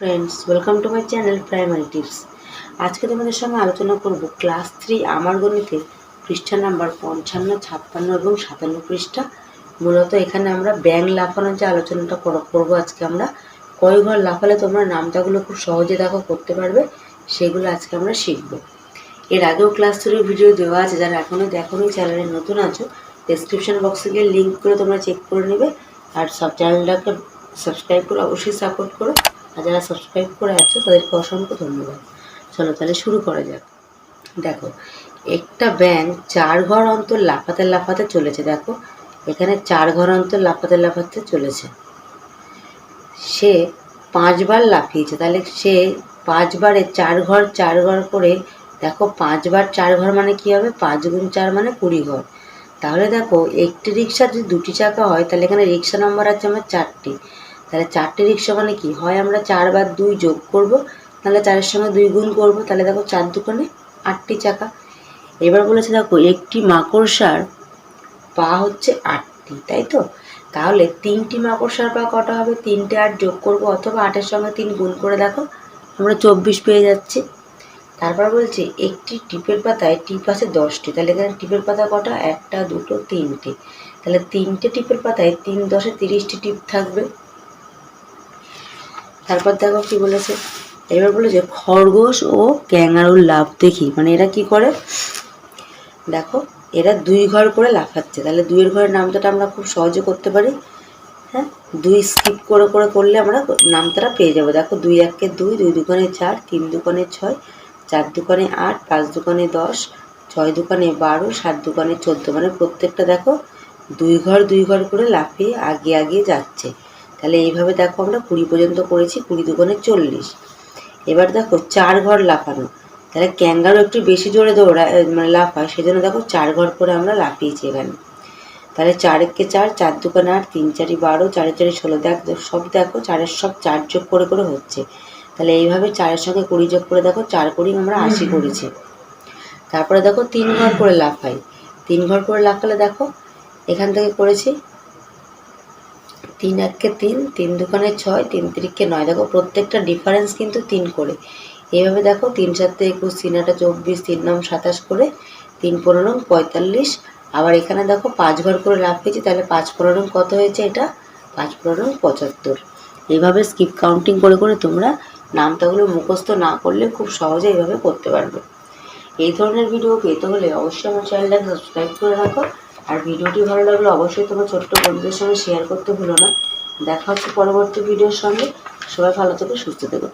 Friends welcome to my channel primary tips আজকে তোমাদের সঙ্গে আলোচনা করব ক্লাস থ্রি আমার গণিতে পৃষ্ঠা নাম্বার পঞ্চান্ন, ছাপ্পান্ন এবং সাতান্ন পৃষ্ঠা। মূলত এখানে আমরা ব্যাং লাফানোর যে আলোচনাটা কর- করব আজকে আমরা কয় ঘর লাফালে তোমরা নামটাগুলো খুব সহজে দেখো, করতে পারবে, সেগুলো আজকে আমরা শিখব। এর আগেও ক্লাস থ্রির ভিডিও দেওয়া আছে, যারা এখনও দেখোনি, চ্যানেলে নতুন আছো ডেসক্রিপশন বক্সে গিয়ে লিঙ্ক করে তোমরা চেক করে নেবে, আর সব চ্যানেলটাকে সাবস্ক্রাইব করে অবশ্যই সাপোর্ট করো। আর যারা সাবস্ক্রাইব করে আছো, তাদেরকে অসংখ্য ধন্যবাদ। চলো তাহলে শুরু করা যাক। দেখো, একটা ব্যাঙ চার ঘর অন্তর লাফাতে লাফাতে চলেছে। দেখো, এখানে চার ঘর অন্তর লাফাতে লাফাতে চলেছে। সে পাঁচবার লাফিয়েছে। তাহলে সে পাঁচবারে চার ঘর চার ঘর করে, দেখো পাঁচবার চার ঘর মানে কি হবে? পাঁচ গুণ চার মানে কুড়ি ঘর। তাহলে দেখো, একটি রিক্সা যদি দুটি চাকা হয়, তাহলে এখানে রিক্সা নাম্বার আছে আমার চারটি। তাহলে চারটে রিক্সা মানে কি? হয় আমরা চার বার দুই যোগ করব, তাহলে চারের সঙ্গে দুই গুণ করব, তাহলে দেখো চার দুকানে আটটি চাকা। এবার বলেছে দেখো, একটি মাকড়সার পা হচ্ছে আটটি, তাই তো? তাহলে তিনটি মাকড়সার পা কটা হবে? তিনটে আট যোগ করব, অথবা আটের সঙ্গে তিন গুণ করে দেখো, আমরা চব্বিশ পেয়ে যাচ্ছি। তারপর বলছে, একটি টিপের পাতায় টিপ আছে দশটি, তাহলে এখানে টিপের পাতা কটা? একটা, দুটো, তিনটে। তাহলে তিনটে টিপের পাতায় তিন দশে তিরিশটি টিপ থাকবে। তারপর দেখো কি বলেছে? এবার বলেছে খরগোশ ও ক্যাঙ্গারুর লাভ দেখি। মানে এরা কি করে? দেখো, এরা দুই ঘর করে লাফাচ্ছে। তাহলে দুইয়ের ঘরের নামটা আমরা খুব সহজে করতে পারি। হ্যাঁ? দুই স্কিপ করে করে, করলে আমরা নামতাটা পেয়ে যাব। দেখো, দুই একে দুই দুই দুকানে চার, তিন দুকানে ছয়, চার দুকানে আট, পাঁচ দুকানে দশ, ছয় দুকানে বারো, সাত দুকানে চোদ্দ। মানে প্রত্যেকটা দেখো, দুই ঘর দুই ঘর করে লাফিয়ে আগে আগে যাচ্ছে। তাহলে এইভাবে দেখো আমরা কুড়ি পর্যন্ত করেছি, কুড়ি দুগুণে চল্লিশ। এবার দেখো চার ঘর লাফানো। তাহলে ক্যাঙ্গারও একটু বেশি জোরে দৌড়ায় মানে লাফায়, সেজন্য দেখো চার ঘর করে আমরা লাফিয়েছি এখানে। তাহলে চার একে চার চার দুকানে আট, তিন চারি বারো, চারে চারি ষোলো, দেখ, সব দেখো চারের সব চার যোগ করে করে হচ্ছে। তাহলে এইভাবে চারের সঙ্গে কুড়ি যোগ করে দেখো চার কুড়ি আমরা আশি করেছি। তারপরে দেখো তিন ঘর করে লাফাই। তিন ঘর করে লাফালে দেখো এখান থেকে করেছি তিন এককে তিন তিন দুখানে ছয়, তিন তিরিককে নয়। দেখো, প্রত্যেকটা ডিফারেন্স কিন্তু তিন করে। এইভাবে দেখো, তিন সাতে একুশ, তিন আটা চব্বিশ, তিন নং সাতাশ করে, তিন পনেরো পঁয়তাল্লিশ। আবার এখানে দেখো, পাঁচ ঘর করে লাভ পেয়েছি, তাহলে পাঁচ পনেরো কত হয়েছে এটা? পাঁচ পনেরো পঁচাত্তর। এইভাবে স্কিপ কাউন্টিং করে করে তোমরা নামটাগুলো মুখস্থ না করলে খুব সহজে এইভাবে করতে পারবে। এই ধরনের ভিডিও পেতে হলে অবশ্যই আমার চ্যানেলটাকে সাবস্ক্রাইব করে রাখো। আর ভিডিওটি ভালো লাগলে অবশ্যই তোমার ছোট্ট বন্ধুদের সঙ্গে শেয়ার করতে ভুলো না দেখা হচ্ছে পরবর্তী ভিডিওর সঙ্গে সবাই ভালো থেকে, সুস্থ থেকো।